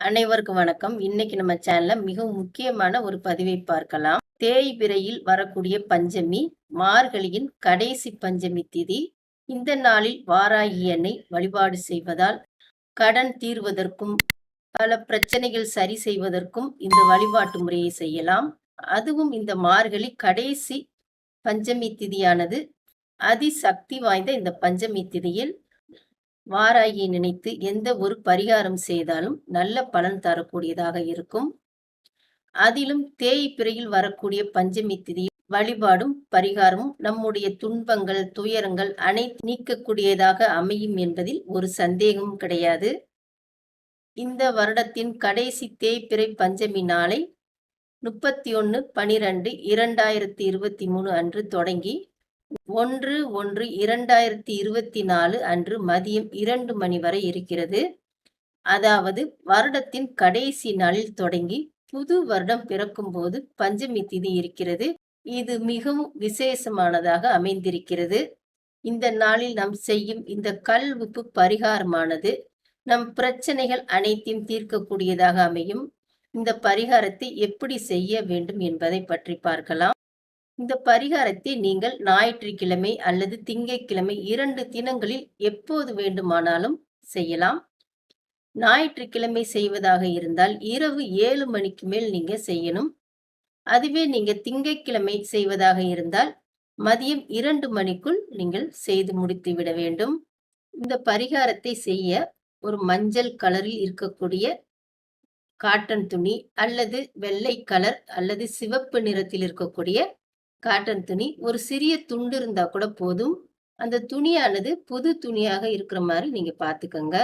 அனைவருக்கும் வணக்கம். இன்னைக்கு நம்ம சேனல்ல மிகவும் முக்கியமான ஒரு பதிவை பார்க்கலாம். தேய்பிறையில் வரக்கூடிய பஞ்சமி, மார்கழியின் கடைசி பஞ்சமி திதி. இந்த நாளில் வாராகி வழிபாடு செய்வதால் கடன் தீர்வதற்கும், பல பிரச்சனைகள் சரி செய்வதற்கும் இந்த வழிபாட்டு முறையை செய்யலாம். அதுவும் இந்த மார்கழி கடைசி பஞ்சமி திதியானது அதிசக்தி வாய்ந்த இந்த பஞ்சமி திதியில் வாராகியை நினைத்து எந்த ஒரு பரிகாரம் செய்தாலும் நல்ல பலன் தரக்கூடியதாக இருக்கும். அதிலும் தேய்பிறையில் வரக்கூடிய பஞ்சமி திதி வழிபாடும் பரிகாரமும் நம்முடைய துன்பங்கள், துயரங்கள் அனைத்து நீக்கக்கூடியதாக அமையும் என்பதில் ஒரு சந்தேகமும் கிடையாது. இந்த வருடத்தின் கடைசி தேய்பிறை பஞ்சமி நாளை 31/12/2023 அன்று தொடங்கி 1/1/2024 அன்று மதியம் இரண்டு மணி வரை இருக்கிறது. அதாவது வருடத்தின் கடைசி நாளில் தொடங்கி புது வருடம் பிறக்கும்போது பஞ்சமி திதி இருக்கிறது. இது மிகவும் விசேஷமானதாக அமைந்திருக்கிறது. இந்த நாளில் நாம் செய்யும் இந்த கல் உப்பு பரிகாரமானது நம் பிரச்சனைகள் அனைத்தையும் தீர்க்கக்கூடியதாக அமையும். இந்த பரிகாரத்தை எப்படி செய்ய வேண்டும் என்பதை பற்றி பார்க்கலாம். இந்த பரிகாரத்தை நீங்கள் ஞாயிற்றுக்கிழமை அல்லது திங்கட்கிழமை இரண்டு தினங்களில் எப்போது வேண்டுமானாலும் செய்யலாம். ஞாயிற்றுக்கிழமை செய்வதாக இருந்தால் இரவு ஏழு மணிக்கு மேல் நீங்க செய்யணும். அதுவே நீங்க திங்கட்கிழமை செய்வதாக இருந்தால் மதியம் இரண்டு மணிக்குள் நீங்கள் செய்து முடித்து விட வேண்டும். இந்த பரிகாரத்தை செய்ய ஒரு மஞ்சள் கலரில் இருக்கக்கூடிய காட்டன் துணி அல்லது வெள்ளை கலர் அல்லது சிவப்பு நிறத்தில் இருக்கக்கூடிய காட்டன் துணி ஒரு சிறிய துண்டு இருந்தா கூட போதும். அந்த துணியானது புது துணியாக இருக்கிற மாதிரி நீங்க பார்த்துக்கங்க.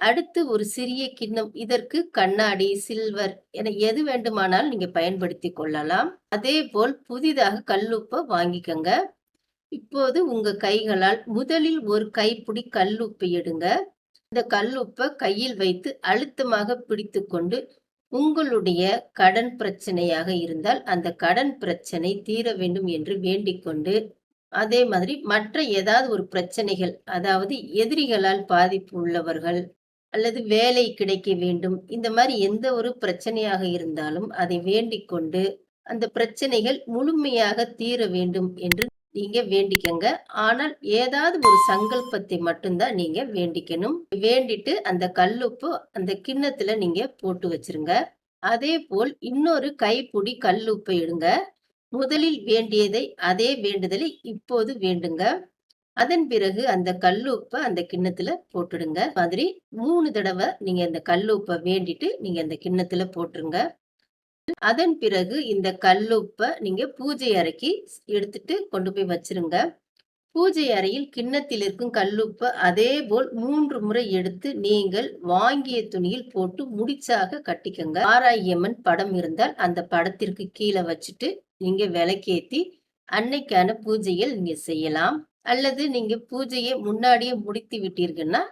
அடுத்து ஒரு சிறிய கிண்ணம் இதற்கு கண்ணாடி, சில்வர் என எது வேண்டுமானாலும் நீங்க பயன்படுத்தி கொள்ளலாம். அதே போல் புதிதாக கல்லுப்பை வாங்கிக்கங்க. இப்போது உங்க கைகளால் முதலில் ஒரு கைப்பிடி கல்லுப்பை எடுங்க. இந்த கல்லுப்பை கையில் வைத்து அழுத்தமாக பிடித்துக்கொண்டு உங்களுடைய கடன் பிரச்சனையாக இருந்தால் அந்த கடன் பிரச்சனை தீர வேண்டும் என்று வேண்டிக்கொண்டு அதே மாதிரி மற்ற ஏதாவது ஒரு பிரச்சனைகள் அதாவது எதிரிகளால் பாதிப்பு உள்ளவர்கள் அல்லது வேலை கிடைக்க வேண்டும் இந்த மாதிரி எந்த ஒரு பிரச்சனையாக இருந்தாலும் அதை வேண்டிக் கொண்டு அந்த பிரச்சனைகள் முழுமையாக தீர வேண்டும் என்று நீங்க வேண்டிக்கங்க. ஆனால் ஏதாவது ஒரு சங்கல்பத்தை மட்டும்தான் நீங்க வேண்டிக்கணும். வேண்டிட்டு அந்த கல்லுப்பு அந்த கிண்ணத்துல நீங்க போட்டு வச்சிருங்க. அதேபோல் இன்னொரு கைப்புடி கல்லுப்பை எடுங்க. முதலில் வேண்டியதை அதே வேண்டுதலை இப்போது வேண்டுங்க. அதன் பிறகு அந்த கல்லுப்ப அந்த கிண்ணத்துல போட்டுடுங்க. மாதிரி மூணு தடவை நீங்க அந்த கல்லுப்ப வேண்டிட்டு நீங்க அந்த கிண்ணத்துல போட்டுருங்க. அதன் பிறகு இந்த கல்லுப்பை நீங்க பூஜை அறைக்கு எடுத்துட்டு கொண்டு போய் வச்சிருங்க. பூஜை அறையில் கிண்ணத்தில் இருக்கும் கல்லுப்பை அதே போல் மூன்று முறை எடுத்து நீங்கள் வாங்கிய துணியில் போட்டு முடிச்சாக கட்டிக்கங்க. ஆராயம்மன் படம் இருந்தால் அந்த படத்திற்கு கீழே வச்சுட்டு நீங்க விளக்கேத்தி அன்னைக்கான பூஜைகள் நீங்க செய்யலாம். அல்லது நீங்க பூஜையை முன்னாடியே முடித்து விட்டீர்கள்னா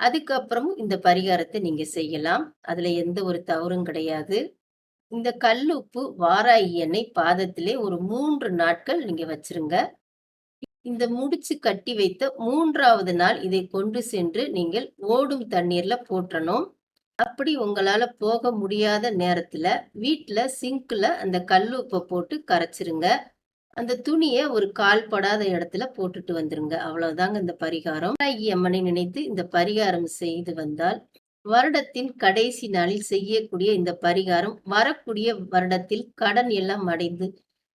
அதுக்கப்புறமும் இந்த பரிகாரத்தை நீங்க செய்யலாம். அதுல எந்த ஒரு தவறும் கிடையாது. இந்த கல்லுப்பு வாராய் எண்ணெய் பாதத்திலே ஒரு மூன்று நாட்கள் நீங்க வச்சிருங்க. இந்த முடிச்சு கட்டி வைத்த மூன்றாவது நாள் இதை கொண்டு சென்று நீங்கள் ஓடும் தண்ணீர்ல போட்டணும் அப்படி உங்களால போக முடியாத நேரத்துல வீட்டுல சிங்க்ல அந்த கல்லுப்பை போட்டு கரைச்சிருங்க. அந்த துணியை ஒரு கால் படாத இடத்துல போட்டுட்டு வந்துருங்க. அவ்வளவுதாங்க இந்த பரிகாரம். அம்மனை நினைத்து இந்த பரிகாரம் செய்து வந்தால் வருடத்தின் கடைசி நாளில் செய்யக்கூடிய இந்த பரிகாரம் வரக்கூடிய வருடத்தில் கடன் எல்லாம் அடைந்து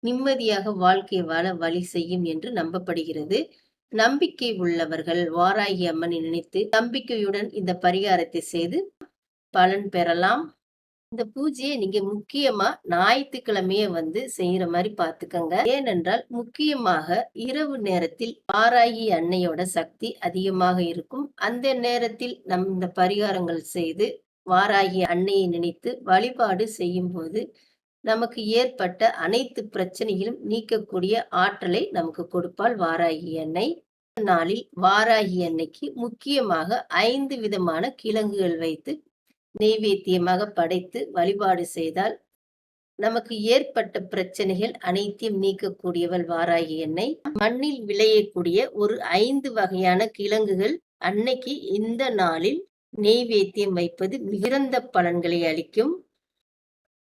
நிம்மதியாக வாழ்க்கை வாழ வழி செய்யும் என்று நம்பப்படுகிறது. நம்பிக்கை உள்ளவர்கள் வாராகி அம்மனை நினைத்து நம்பிக்கையுடன் இந்த பரிகாரத்தை செய்து பலன் பெறலாம். இந்த பூஜையை நீங்க முக்கியமா ஞாயிற்றுக்கிழமைய வந்து செய்யற மாதிரி பாத்துக்கோங்க ஏனென்றால் முக்கியமாக இரவு நேரத்தில் வாராகி அன்னையோட சக்தி அதிகமாக இருக்கும். அந்த நேரத்தில் நம் இந்த பரிகாரங்கள் செய்து வாராகி அன்னையை நினைத்து வழிபாடு செய்யும்போது நமக்கு ஏற்பட்ட அனைத்து பிரச்சனைகளும் நீக்கக்கூடிய ஆற்றலை நமக்கு கொடுப்பாள் வாராகி அன்னை. நாளில் வாராகி அன்னைக்கு முக்கியமாக ஐந்து விதமான கிழங்குகள் வைத்து நெய்வேத்தியமாக படைத்து வழிபாடு செய்தால் நமக்கு ஏற்பட்ட பிரச்சனைகள் அனைத்தையும் நீக்கக்கூடியவள் வாராகி என்னை. மண்ணில் விளையக்கூடிய ஒரு ஐந்து வகையான கிழங்குகள் அன்னைக்கு இந்த நாளில் நெய்வேத்தியம் வைப்பது மிகுந்த பலன்களை அளிக்கும்.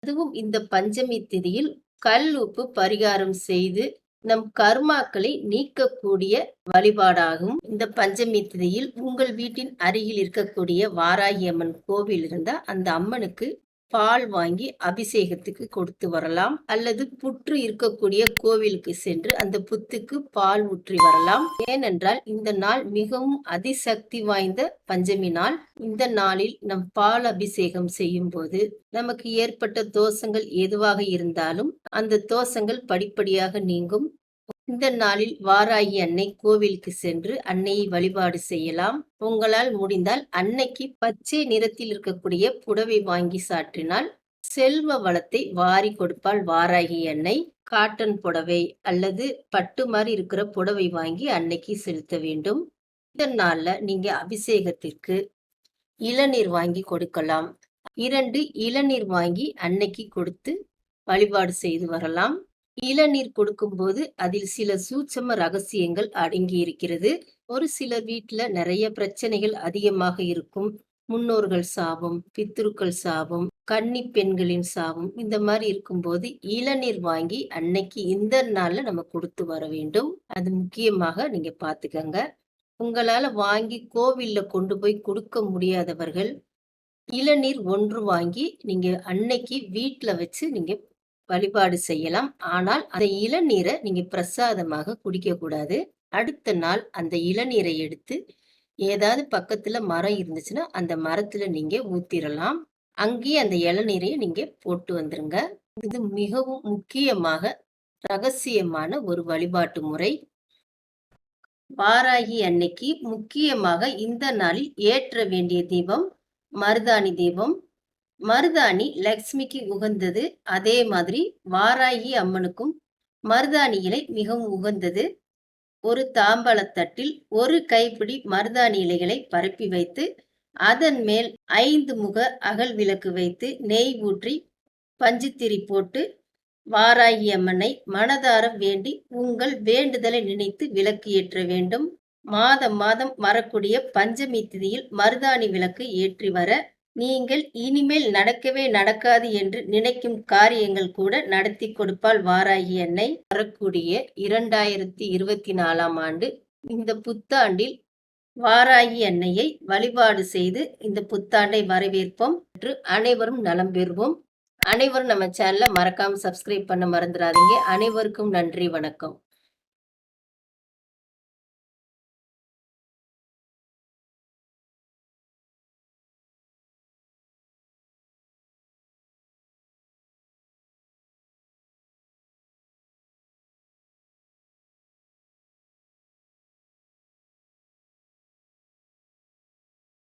அதுவும் இந்த பஞ்சமி திதியில் கல் உப்பு பரிகாரம் செய்து நம் கர்மாக்களை நீக்கக்கூடிய வழிபாடாகும். இந்த பஞ்சமி திதியில் உங்கள் வீட்டின் அருகில் இருக்கக்கூடிய வாராகி அம்மன் கோவில் இருந்தால் அந்த அம்மனுக்கு பால் வாங்கி அபிஷேகத்துக்கு கொடுத்து வரலாம். அல்லது புற்று இருக்கக்கூடிய கோவிலுக்கு சென்று அந்த புத்துக்கு பால் ஊற்றி வரலாம். ஏனென்றால் இந்த நாள் மிகவும் அதிசக்தி வாய்ந்த பஞ்சமி நாள். இந்த நாளில் நம் பால் அபிஷேகம் செய்யும் போது நமக்கு ஏற்பட்ட தோஷங்கள் எதுவாக இருந்தாலும் அந்த தோஷங்கள் படிப்படியாக நீங்கும். இந்த நாளில் வாராகி அன்னை கோவிலுக்கு சென்று அன்னையை வழிபாடு செய்யலாம். உங்களால் முடிந்தால் அன்னைக்கு பச்சை நிறத்தில் இருக்கக்கூடிய புடவை வாங்கி சாற்றினால் செல்வ வளத்தை வாரி கொடுப்பால் வாராகி அன்னை. காட்டன் புடவை அல்லது பட்டு மாதிரி இருக்கிற புடவை வாங்கி அன்னைக்கு செலுத்த வேண்டும். இந்த நாள்ல நீங்க அபிஷேகத்திற்கு இளநீர் வாங்கி கொடுக்கலாம். இரண்டு இளநீர் வாங்கி அன்னைக்கு கொடுத்து வழிபாடு செய்து வரலாம். இளநீர் கொடுக்கும்போது அதில் சில சூட்சம ரகசியங்கள் அடங்கி இருக்கிறது ஒரு சில வீட்டுல நிறைய பிரச்சனைகள் அதிகமாக இருக்கும். முன்னோர்கள் சாபம் பித்ருக்கள் சாபம் கன்னி பெண்களின் சாபம் இந்த மாதிரி இருக்கும்போது இளநீர் வாங்கி அன்னைக்கு இந்த நாள்ல நம்ம கொடுத்து வர வேண்டும். அது முக்கியமாக நீங்க பாத்துக்கங்க உங்களால வாங்கி கோவில்ல கொண்டு போய் கொடுக்க முடியாதவர்கள் இளநீர் ஒன்று வாங்கி நீங்க அன்னைக்கு வீட்டுல வச்சு நீங்க வழிபாடு செய்யலாம். ஆனால் அந்த இளநீரை நீங்க பிரசாதமாக குடிக்க கூடாது. அடுத்த நாள் அந்த இளநீரை எடுத்து ஏதாவது பக்கத்துல மரம் இருந்துச்சுன்னா அந்த மரத்துல நீங்க ஊத்திரலாம். அங்கேயே அந்த இளநீரையும் நீங்க போட்டு வந்துருங்க. இது மிகவும் முக்கியமாக ரகசியமான ஒரு வழிபாட்டு முறை. வாராகி அன்னைக்கு முக்கியமாக இந்த நாளில் ஏற்ற வேண்டிய தீபம் மருதாணி தீபம் மருதாணி லக்ஷ்மிக்கு உகந்தது அதே மாதிரி வாராகி அம்மனுக்கும் மருதாணி இலை மிகவும் உகந்தது. ஒரு தாம்பலத்தட்டில் ஒரு கைப்பிடி மருதாணி இலைகளை பரப்பி வைத்து அதன் மேல் ஐந்து முக அகல் விளக்கு வைத்து நெய் ஊற்றி பஞ்சுத்திரி போட்டு வாராகி அம்மனை மனதார வேண்டி உங்கள் வேண்டுதலை நினைத்து விளக்கு ஏற்ற வேண்டும். மாதம் மாதம் வரக்கூடிய பஞ்சமி திதியில் மருதாணி விளக்கு ஏற்றி வர நீங்கள் இனிமேல் நடக்கவே நடக்காது என்று நினைக்கும் காரியங்கள் கூட நடத்தி கொடுப்பால் வாராகி என்னை வரக்கூடிய இரண்டாயிரத்தி இருபத்தி நாலாம் ஆண்டு இந்த புத்தாண்டில் வாராகி அன்னையை வழிபாடு செய்து இந்த புத்தாண்டை வரவேற்போம் என்று அனைவரும் நலம் பெறுவோம். அனைவரும் நம்ம சேனலை மறக்காம சப்ஸ்கிரைப் பண்ண மறந்துடாதீங்க. அனைவருக்கும் நன்றி வணக்கம்.